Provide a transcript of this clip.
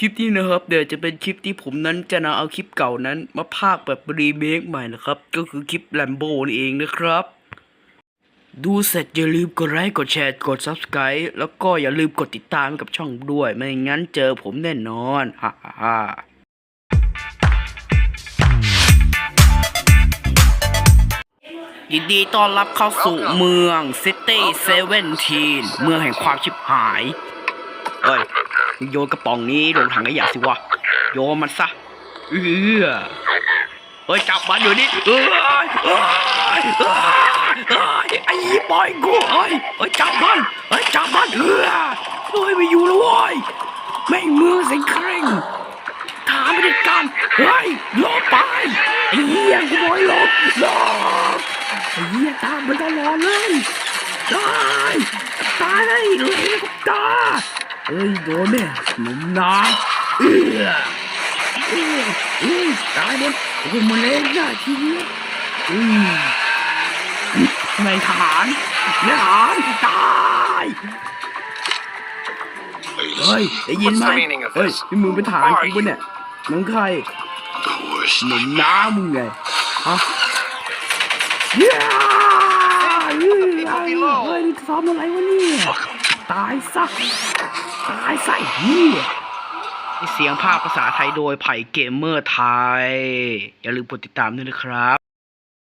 คลิปนี้นะครับเดี๋ยวจะเป็นคลิปที่ผมนั้นจะนำเอาคลิปเก่านั้น มาพากแบบรีเมคใหม่นะครับ ก็คือคลิปแลมโบนี่เองนะครับ ดูเสร็จอย่าลืมกดไลค์กดแชร์กด subscribe แล้วก็อย่าลืมกดติดตามกับช่องด้วย ไม่งั้นเจอผมแน่นอนฮ่าฮ่าฮ่ายินดีต้อนรับเข้าสู่เมืองซิตี้เซเว่นทีนเมืองแห่งความชิบหายเอ้ย โยนกระป๋องนี้ลงถังขยะสิวะ โยนมันซะ เออเฮ้ยจับมันอยู่นี่เอ้ยเอ้ยเอ้ยไอ้ปล่อยกูเฮ้ยเฮ้ยจับมันเฮ้ยจับมันเออเฮ้ยไม่อยู่แล้วเว้ยแม่งมือสิงเคร่งถามไม่ได้กันเฮ้ยหลบไปไอ้เหี้ยกูบอกให้หลบหลบไอ้เหี้ยตามมันตลอดเลยตายตายเลยเลยตา เฮ้ยโดนเนี่ยหนุ่มน้ำเออเอ้ยเอ้ยตายหมดโอ้โหมาเล่นหน้าทีนี้อืมนายทหารนายทหารตายเฮ้ยได้ยินไหม What's the meaning of เฮ้ย this? นี่มึงเป็นทหารกูปะเนี่ยน้องใครหนุ่มน้ามึงไงฮะเย้เฮ้ยเฮ้ยนี่ซ้อมอะไรวะเนี่ยตายซะ ตายซะไอ้เหี้ยเสียงภาคภาษาไทยโดยไผ่เกมเมอร์ไทย อย่าลืมกดติดตามด้วยนะครับ